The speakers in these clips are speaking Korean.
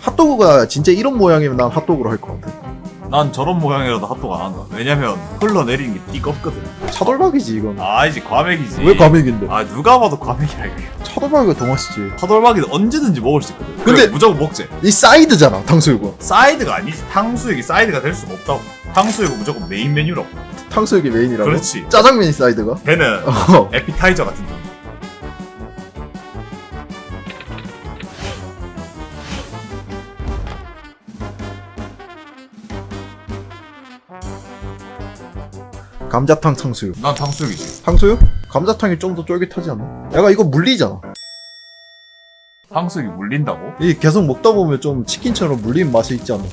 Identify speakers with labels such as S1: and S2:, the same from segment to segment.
S1: 핫도그가 진짜 이런 모양이면 난 핫도그로 할 것 같아.
S2: 난 저런 모양이라도 핫도그 안 한다. 왜냐면 흘러내리는 게 띠껍거든.
S1: 차돌박이지 이건.
S2: 아이지 과메기지.
S1: 왜 과메기인데?
S2: 아 누가 봐도 과메기야 이게.
S1: 차돌박이가 더 맛있지.
S2: 차돌박이는 언제든지 먹을 수 있거든.
S1: 근데-
S2: 그래, 무조건 먹지.
S1: 이 사이드잖아 탕수육은.
S2: 사이드가 아니지. 탕수육이 사이드가 될 수가 없다고. 탕수육은 무조건 메인 메뉴라고.
S1: 탕수육이 메인이라고.
S2: 그렇지.
S1: 짜장면이 사이드가?
S2: 걔는
S1: 어.
S2: 에피타이저 같은
S1: 감자탕 탕수육.
S2: 난 탕수육이지.
S1: 탕수육? 감자탕이 좀 더 쫄깃하지 않나? 야가 이거 물리잖아.
S2: 탕수육이 물린다고?
S1: 이 계속 먹다 보면 좀 치킨처럼 물리는 맛이 있지 않나?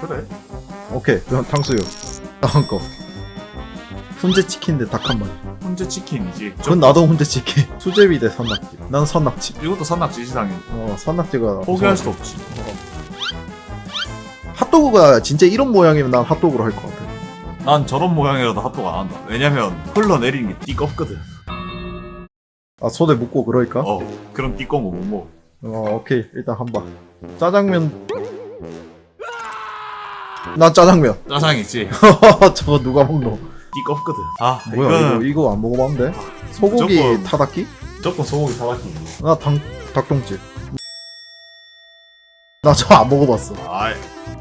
S2: 그래.
S1: 오케이 그럼 탕수육. 다음 거. 훈제 치킨인데 닭 한 마리.
S2: 훈제 치킨이지.
S1: 그건 나도 훈제 치킨. 수제비 대 산낙지. 난 산낙지.
S2: 이것도 산낙지 시상이
S1: 어 산낙지가
S2: 포기할 수 없지.
S1: 핫도그가 진짜 이런 모양이면 난 핫도그로 할 것 같아.
S2: 난 저런 모양이라도 핫도그 안 한다. 왜냐면 흘러내리는 게 띠껍거든.
S1: 아 손에 묻고 그러니까?
S2: 어, 그런 띠꺼운 거못 먹어.
S1: 어 오케이 일단 한 방. 짜장면. 나 짜장면.
S2: 짜장 있지.
S1: 저거 누가 먹노?
S2: 띠껍거든. 아,
S1: 뭐야
S2: 이거는
S1: 이거 이거 안 먹어봤면 돼? 소고기
S2: 무조건-
S1: 타닥기?
S2: 무조건 소고기 사바키.
S1: 나 당, 닭똥집. 나 저 안 먹어봤어.
S2: 아,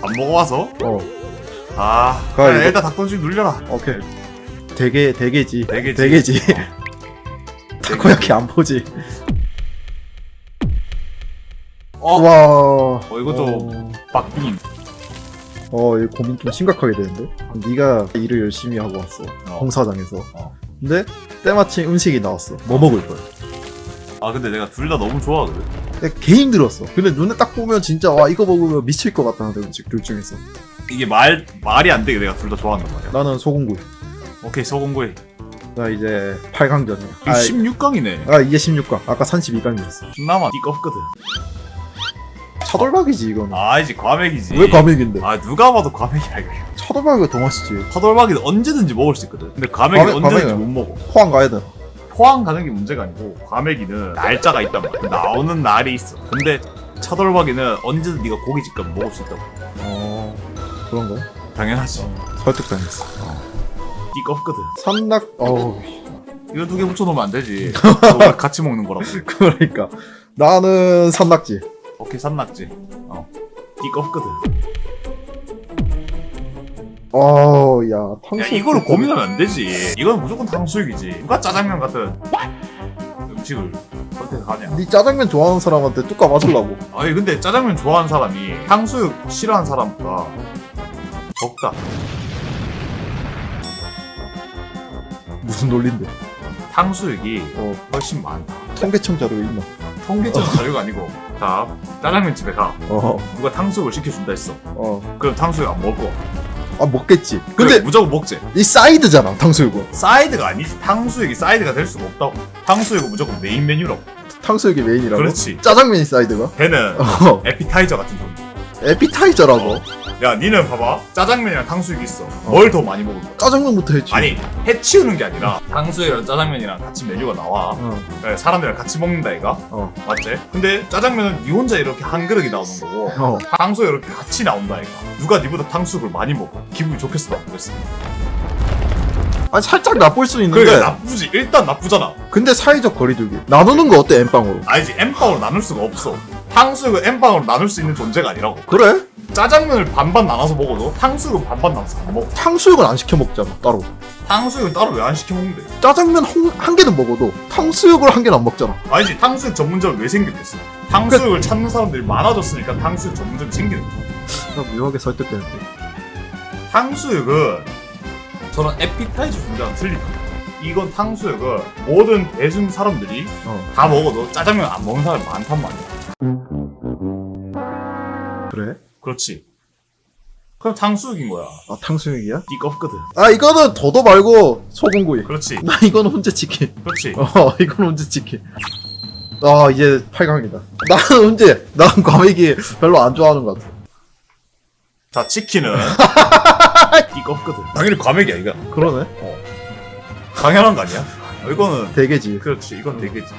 S2: 안 먹어봐서?
S1: 어,
S2: 아,
S1: 가,
S2: 그래,
S1: 이거-
S2: 일단 닭똥집 눌려라.
S1: 오케이. 대게, 대게지.
S2: 대게지.
S1: 대게지. 타코야키 안 보지.
S2: 어,
S1: 와.
S2: 어, 이거 좀 빡빙.
S1: 어, 이거 고민 좀 심각하게 되는데? 네가 일을 열심히 하고 왔어.
S2: 어.
S1: 공사장에서.
S2: 어.
S1: 근데 때마침 음식이 나왔어. 뭐 먹을 거야?
S2: 아, 근데 내가 둘 다 너무 좋아하거든.
S1: 근데 개 힘들었어. 근데 눈에 딱 보면 진짜 와 이거 먹으면 미칠 것 같다는 음식 둘 중에서.
S2: 이게 말, 말이 안 되게 내가 둘 다 좋아한단 말이야.
S1: 나는 소금구이.
S2: 오케이, 소금구이.
S1: 나 이제 8강전이야.
S2: 이거 16강이네.
S1: 아 이게 16강. 아까 32강이었어.
S2: 중남아 띠껍거든.
S1: 차돌박이지 이거는.
S2: 아이지, 과메기지.
S1: 왜 과메기인데?
S2: 아, 누가 봐도 과메기야, 이거.
S1: 차돌박이가 더 맛있지.
S2: 차돌박이는 언제든지 먹을 수 있거든. 근데 과메기
S1: 과메-
S2: 언제든지
S1: 과메기는-
S2: 못 먹어.
S1: 포항 가야 돼.
S2: 포항 가는 게 문제가 아니고 과메기는 날짜가 있단 말이야. 나오는 날이 있어. 근데 차돌박이는 언제든 네가 고깃집 가면 먹을 수 있다고.
S1: 어 그런 거야?
S2: 당연하지.
S1: 설득당했어.
S2: 띠껍거든.
S1: 산낙 어우
S2: 이거 두 개 붙여놓으면 안 되지. 같이 먹는 거라고.
S1: 그러니까 나는 산낙지.
S2: 오케이 산낙지. 어. 띠껍거든.
S1: 어야
S2: 야
S1: 탕수육.
S2: 이거를 고민하면 안 되지. 이건 무조건 탕수육이지. 누가 짜장면 같은 음식을 선택하냐.
S1: 네 짜장면 좋아하는 사람한테 뚜까 맞으려고.
S2: 아니 근데 짜장면 좋아하는 사람이 탕수육 싫어하는 사람보다 적다.
S1: 무슨 논리인데?
S2: 탕수육이
S1: 어
S2: 훨씬 많다.
S1: 통계청 자료 있나?
S2: 통계적 자료가 아니고 자 짜장면 집에 가
S1: 어어
S2: 누가 탕수육을 시켜준다 했어
S1: 어.
S2: 그럼 탕수육 안 먹을 거야
S1: 아 먹겠지.
S2: 근데
S1: 근데
S2: 무조건 먹지
S1: 이 사이드잖아 탕수육은.
S2: 사이드가 아니지 탕수육이 사이드가 될 수가 없다고 탕수육은 무조건 메인 메뉴라고
S1: 탕수육이 메인이라고.
S2: 그렇지
S1: 짜장면이 사이드가?
S2: 걔는
S1: 어
S2: 에피타이저 같은 거.
S1: 에피타이저라고.
S2: 야 니는 봐봐 짜장면이랑 탕수육이 있어 뭘 더 많이 먹을 거야
S1: 짜장면부터 했지.
S2: 아니 해치우는 게 아니라 탕수육이랑 짜장면이랑 같이 메뉴가 나와
S1: 어.
S2: 네, 사람들이랑 같이 먹는다 이가
S1: 어.
S2: 맞지? 근데 짜장면은 니 혼자 이렇게 한 그릇이 나오는 거고
S1: 어.
S2: 탕수육 이렇게 같이 나온다 이가 누가 니보다 탕수육을 많이 먹어 기분이 좋겠어 나쁘겠어
S1: 아니 살짝 나쁠 수 있는데.
S2: 그게 나쁘지 일단 나쁘잖아
S1: 근데 사이적 거리두기. 나누는 거 어때 엠빵으로?
S2: 아니지 N빵으로 나눌 수가 없어 탕수육은 N빵으로 나눌 수 있는 존재가 아니라고
S1: 그래?
S2: 짜장면을 반반 나눠서 먹어도 탕수육은 반반 나눠서 안 먹어
S1: 탕수육은 안 시켜 먹잖아 따로.
S2: 탕수육은 따로 왜 안 시켜 먹는데
S1: 짜장면 한, 한 개는 먹어도 탕수육을 한 개는 안 먹잖아.
S2: 아니지 탕수육 전문점이 왜 생겼겠어 탕수육을 찾는 사람들이 많아졌으니까 탕수육 전문점이 생기는 거야
S1: 나 묘하게 설득되는데.
S2: 탕수육은 저는 에피타이저 존재랑 틀립니다 이건 탕수육은 모든 대중 사람들이
S1: 어.
S2: 다 먹어도 짜장면 안 먹는 사람이 많단 말이야
S1: 그래?
S2: 그렇지 그럼 탕수육인 거야
S1: 아 탕수육이야?
S2: 띠껍거든
S1: 아 이거는 더도 말고 소금구이.
S2: 그렇지
S1: 나 이거는 훈제 치킨.
S2: 그렇지
S1: 어 이거는 훈제 치킨. 아 이제 8강이다. 나는 훈제. 난 과메기 별로 안 좋아하는 것 같아.
S2: 자 치킨은 띠껍거든 당연히 과메기야 이거
S1: 그러네.
S2: 당연한 거 아니야? 어, 이거는
S1: 대게지.
S2: 그렇지 이건 되겠지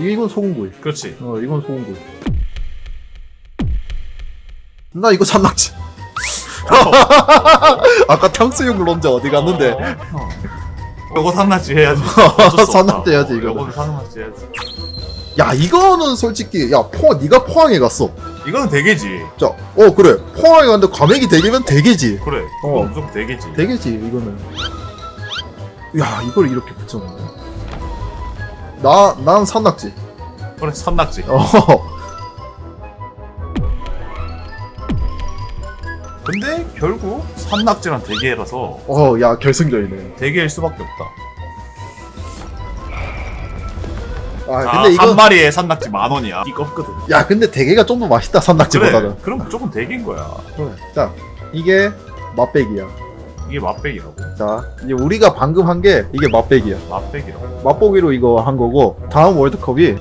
S1: 이거 이건 소금구이.
S2: 그렇지.
S1: 어 이건 소금구이. 나 이거 산낙지. 아까 탕수육 론자 어디 갔는데?
S2: 어. 요거 산낙지 해야지. 어쩔 수 없다.
S1: 산낙지 해야지,
S2: 어,
S1: 이거는.
S2: 요거는 산낙지 해야지.
S1: 야 이거는 솔직히 야 포, 네가 포항에 갔어.
S2: 이거는 대게지.
S1: 자, 어 그래 포항에 갔는데 과메기 대게면 대게지.
S2: 그래.
S1: 어.
S2: 무조건 대게지.
S1: 대게지 이거는. 야 이걸 이렇게 붙였네. 나난 산낙지.
S2: 그래 산낙지.
S1: 어.
S2: 근데 결국 산낙지랑 대게라서
S1: 어, 야 결승전이네.
S2: 대게일 수밖에 없다.
S1: 아,
S2: 아,
S1: 근데 이거
S2: 한 마리에 산낙지 만 원이야. 이거 없거든.
S1: 야, 근데 대게가 좀 더 맛있다 산낙지보다는.
S2: 그래. 그럼 무조건 대게인 거야.
S1: 그래. 자, 이게 맛배기야.
S2: 이게 맛배기라고.
S1: 자, 이제 우리가 방금 한 게 이게 맛배기야.
S2: 맛배기라고.
S1: 맛보기로 이거 한 거고 다음 월드컵이